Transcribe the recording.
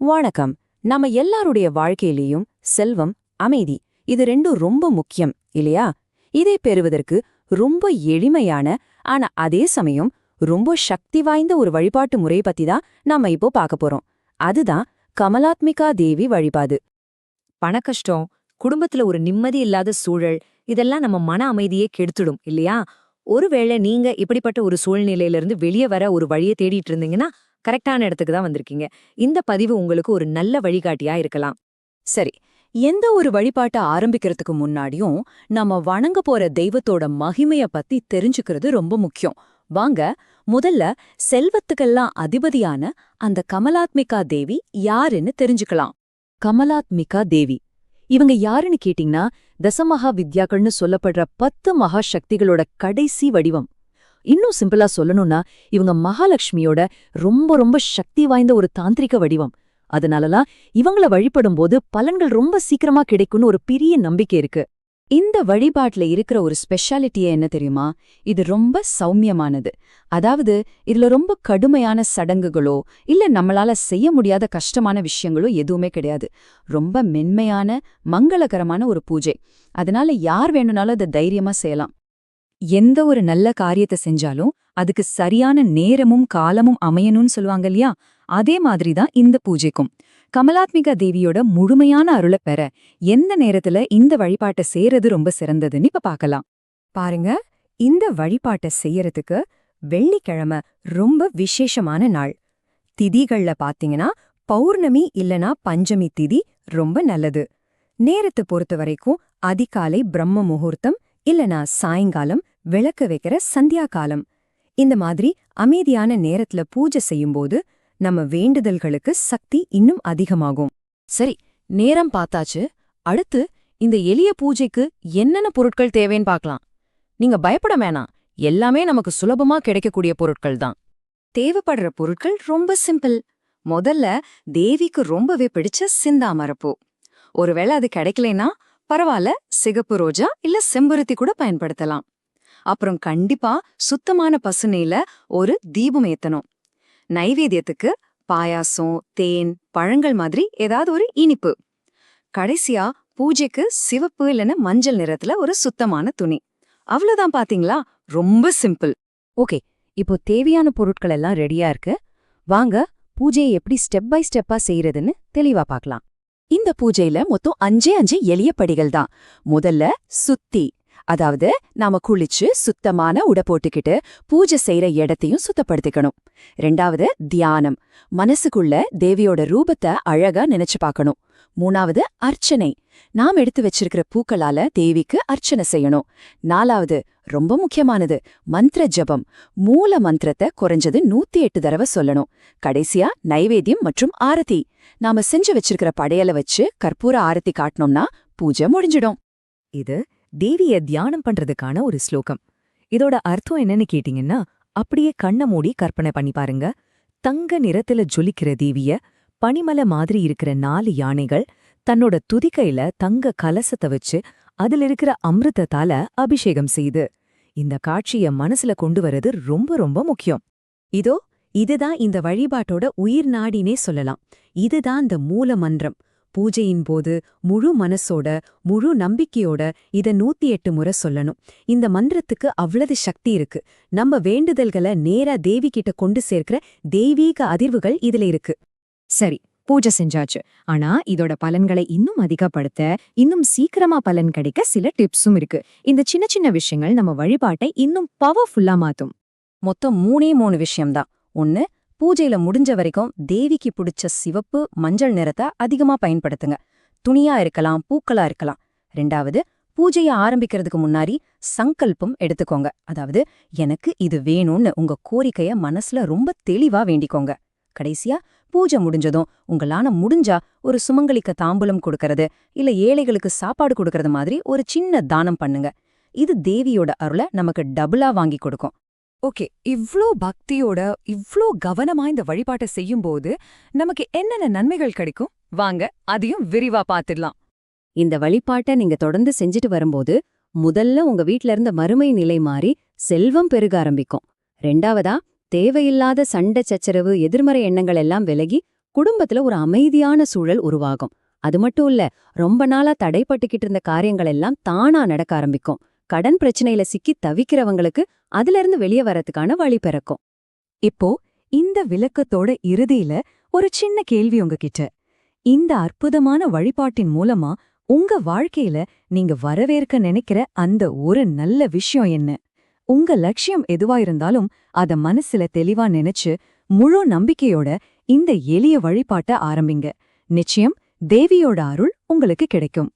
வணக்கம். நம்ம எல்லாருடைய வாழ்க்கையிலேயும் செல்வம் அமைதி இது ரெண்டும் ரொம்ப முக்கியம் இல்லையா? இதை பெறுவதற்கு ரொம்ப எளிமையான ஆனா அதே சமயம் ரொம்ப சக்தி வாய்ந்த ஒரு வழிபாட்டு முறை பத்தி தான் நாம இப்போ பார்க்க போறோம். அதுதான் கமலாத்மிகா தேவி வழிபாடு. பணக்கஷ்டம் குடும்பத்துல ஒரு நிம்மதி இல்லாத சூழல் இதெல்லாம் நம்ம மன அமைதியே கெடுத்துடும் இல்லையா? ஒருவேளை நீங்க இப்படிப்பட்ட ஒரு சூழ்நிலையில இருந்து வெளியே வர ஒரு வழியை தேடிட்டு இருந்தீங்கன்னா கரெக்டான இடத்துக்கு தான் வந்திருக்கீங்க. இந்த பதிவு உங்களுக்கு ஒரு நல்ல வழிகாட்டியா இருக்கலாம். சரி எந்த ஒரு வழிபாட்டை ஆரம்பிக்கிறதுக்கு முன்னாடியும் நம்ம வணங்க போற தெய்வத்தோட மகிமைய பத்தி தெரிஞ்சுக்கிறது ரொம்ப முக்கியம். வாங்க முதல்ல செல்வத்துக்கெல்லாம் அதிபதியான அந்த கமலாத்மிகா தேவி யாருன்னு தெரிஞ்சுக்கலாம். கமலாத்மிகா தேவி. இவங்க யாருன்னு கேட்டீங்கன்னா தசமகா வித்யாக்கள்னு சொல்லப்படுற பத்து மகா சக்திகளோட கடைசி வடிவம். இன்னும் சிம்பிளா சொல்லணும்னா இவங்க மகாலட்சுமியோட ரொம்ப ரொம்ப சக்தி வாய்ந்த ஒரு தாந்திரிக வடிவம். அதனாலலாம் இவங்கள வழிபடும் போது பலன்கள் ரொம்ப சீக்கிரமா கிடைக்கும்னு ஒரு பெரிய நம்பிக்கை இருக்கு. இந்த வழிபாட்டுல இருக்கிற ஒரு ஸ்பெஷாலிட்டியே என்ன தெரியுமா? இது ரொம்ப சௌமியமானது. அதாவது இதுல ரொம்ப கடுமையான சடங்குகளோ இல்ல நம்மளால செய்ய முடியாத கஷ்டமான விஷயங்களோ எதுவுமே கிடையாது. ரொம்ப மென்மையான மங்களகரமான ஒரு பூஜை. அதனால யார் வேணும்னாலும் அதை தைரியமா செய்யலாம். எந்த ஒரு நல்ல காரியத்தை செஞ்சாலும் அதுக்கு சரியான நேரமும் காலமும் அமையணும்னு சொல்லுவாங்க இல்லையா? அதே மாதிரி தான் இந்த பூஜைக்கும். கமலாத்மிகா தேவியோட முழுமையான அருளை பெற எந்த நேரத்துல இந்த வழிபாட்டை செய்யறது ரொம்ப சிறந்ததுன்னு இப்ப பார்க்கலாம். பாருங்க இந்த வழிபாட்டை செய்யறதுக்கு வெள்ளிக்கிழமை ரொம்ப விசேஷமான நாள். திதிகள்ல பாத்தீங்கன்னா பௌர்ணமி இல்லனா பஞ்சமி திதி ரொம்ப நல்லது. நேரத்தை பொறுத்த வரைக்கும் அதிகாலை பிரம்ம முகூர்த்தம் இல்லனா சாயங்காலம் விளக்கு வைக்கிற சந்தியா காலம். இந்த மாதிரி அமைதியான நேரத்துல பூஜை செய்யும்போது நம்ம வேண்டுதல்களுக்கு சக்தி இன்னும் அதிகமாகும். சரி நேரம் பார்த்தாச்சு. அடுத்து இந்த எளிய பூஜைக்கு என்னென்ன பொருட்கள் தேவைன்னு பார்க்கலாம். நீங்க பயப்பட வேணாம். எல்லாமே நமக்கு சுலபமா கிடைக்கக்கூடிய பொருட்கள் தான். தேவைப்படுற பொருட்கள் ரொம்ப சிம்பிள். முதல்ல தேவிக்கு ரொம்பவே பிடிச்ச சிந்தாமரப்பூ. ஒருவேளை அது கிடைக்கலைன்னா பரவாயில்ல சிகப்பு ரோஜா இல்ல செம்பருத்தி கூட பயன்படுத்தலாம். அப்புறம் கண்டிப்பா சுத்தமான பசுநெய்ல ஒரு தீபம் ஏத்தணும். நைவேத்தியத்துக்கு பாயாசம் தேன் பழங்கள் மாதிரி ஏதாவது ஒரு இனிப்பு. கடைசியா பூஜைக்கு சிவப்பு இல்லைன்னா மஞ்சள் நிறத்துல ஒரு சுத்தமான துணி. அவ்வளவுதான் பாத்தீங்களா? ரொம்ப சிம்பிள். ஓகே இப்போ தேவையான பொருட்கள் எல்லாம் ரெடியா இருக்கு. வாங்க பூஜையை எப்படி ஸ்டெப் பை ஸ்டெப்பா செய்யறதுன்னு தெளிவா பார்க்கலாம் இந்த பூஜையில மொத்தம் அஞ்சே அஞ்சு எளிய படிகள் தான். முதல்ல சுத்தி அதாவது நாம குளிச்சு சுத்தமான உடை போட்டுக்கிட்டு பூஜை செய்யற இடத்தையும் சுத்தப்படுத்திக்கணும். ரெண்டாவது தியானம். மனசுக்குள்ள தேவியோட ரூபத்தை அழகா நினைச்சு பார்க்கணும். மூணாவது அர்ச்சனை. நாம் எடுத்து வச்சிருக்கிற பூக்களால தேவிக்கு அர்ச்சனை செய்யணும். நாலாவது ரொம்ப முக்கியமானது மந்திர ஜபம். மூல மந்திரத்தை குறைஞ்சது நூத்தி எட்டு தடவை சொல்லணும். கடைசியா நைவேத்தியம் மற்றும் ஆரத்தி. நாம செஞ்சு வச்சிருக்கிற படையல வச்சு கற்பூர ஆரத்தி காட்டினோம்னா பூஜை முடிஞ்சிடும். இது தேவிய தியானம் பண்றதுக்கான ஒரு ஸ்லோகம். இதோட அர்த்தம் என்னன்னு கேட்டீங்கன்னா அப்படியே கண்ண மூடி கற்பனை பண்ணி பாருங்க. தங்க நிறத்துல ஜொலிக்கிற தேவிய பனிமலை மாதிரி இருக்கிற நாலு யானைகள் தன்னோட துதிக்கையில தங்க கலசத்தை வச்சு அதுல இருக்கிற அமிர்தத்தால அபிஷேகம் செய்து இந்த காட்சிய மனசுல கொண்டு வரது ரொம்ப ரொம்ப முக்கியம். இதோ இதுதான் இந்த வழிபாட்டோட உயிர் நாடினே சொல்லலாம். இதுதான் இந்த மூல மந்திரம் பூஜையின் போது முழு மனசோட முழு நம்பிக்கையோட இத நூத்தி எட்டு முறை சொல்லணும். இந்த மந்திரத்துக்கு அவ்வளவு சக்தி இருக்கு. நம்ம வேண்டுதல்களை நேரா தேவி கிட்ட கொண்டு சேர்க்கிற தெய்வீக அதிர்வுகள் இதுல இருக்கு. சரி பூஜை செஞ்சாச்சு. ஆனா இதோட பலன்களை இன்னும் அதிகப்படுத்த இன்னும் சீக்கிரமா பலன் கிடைக்க சில டிப்ஸும் இருக்கு. இந்த சின்ன சின்ன விஷயங்கள் நம்ம வழிபாட்டை இன்னும் பவர்ஃபுல்லா மாத்தும். மொத்தம் மூணே மூணு விஷயம்தான். ஒன்னு பூஜையில முடிஞ்ச வரைக்கும் தேவிக்கு பிடிச்ச சிவப்பு மஞ்சள் நிறத்தை அதிகமா பயன்படுத்துங்க. துணியா இருக்கலாம் பூக்களா இருக்கலாம். ரெண்டாவது பூஜையை ஆரம்பிக்கிறதுக்கு முன்னாடி சங்கல்பம் எடுத்துக்கோங்க. அதாவது எனக்கு இது வேணும்னு உங்க கோரிக்கைய மனசுல ரொம்ப தெளிவா வேண்டிக்கோங்க. கடைசியா பூஜை முடிஞ்சதும் உங்களான முடிஞ்சா ஒரு சுமங்கலிக்க தாம்பூலம் கொடுக்கறது இல்ல ஏழைகளுக்கு சாப்பாடு கொடுக்கறது மாதிரி ஒரு சின்ன தானம் பண்ணுங்க. இது தேவியோட அருளை நமக்கு டபுளா வாங்கி கொடுக்கும். ஓகே இவ்ளோ பக்தியோட இவ்ளோ கவனமா இந்த வழிபாட்டை செய்யும்போது நமக்கு என்னென்ன நன்மைகள் கிடைக்கும்? வாங்க அதையும் விரிவா பாத்துடலாம். இந்த வழிபாட்டை நீங்க தொடர்ந்து செஞ்சுட்டு வரும்போது முதல்ல உங்க வீட்ல இருந்த மறுமை நிலை மாறி செல்வம் பெருக ஆரம்பிக்கும். ரெண்டாவதா தேவையில்லாத சண்டை சச்சரவு எதிர்மறை எண்ணங்கள் எல்லாம் விலகி குடும்பத்துல ஒரு அமைதியான சூழல் உருவாகும். அது மட்டும் இல்ல ரொம்ப நாளா தடைப்பட்டுக்கிட்டு இருந்த காரியங்கள் எல்லாம் தானா நடக்க ஆரம்பிக்கும். கடன் பிரச்சனையில சிக்கி தவிக்கிறவங்களுக்கு அதுல இருந்து வெளியே வரதுக்கான வழி பிறக்கும். இப்போ இந்த விளக்கத்தோட இறுதியில ஒரு சின்ன கேள்வி உங்ககிட்ட. இந்த அற்புதமான வழிபாட்டின் மூலமா உங்க வாழ்க்கையில நீங்க வரவேற்க நினைக்கிற அந்த ஒரு நல்ல விஷயம் என்ன? உங்க லட்சியம் எதுவா இருந்தாலும் அத மனசுல தெளிவா நினைச்சு முழு நம்பிக்கையோட இந்த எளிய வழிபாட்ட ஆரம்பிங்க. நிச்சயம் தேவியோட அருள் உங்களுக்கு கிடைக்கும்.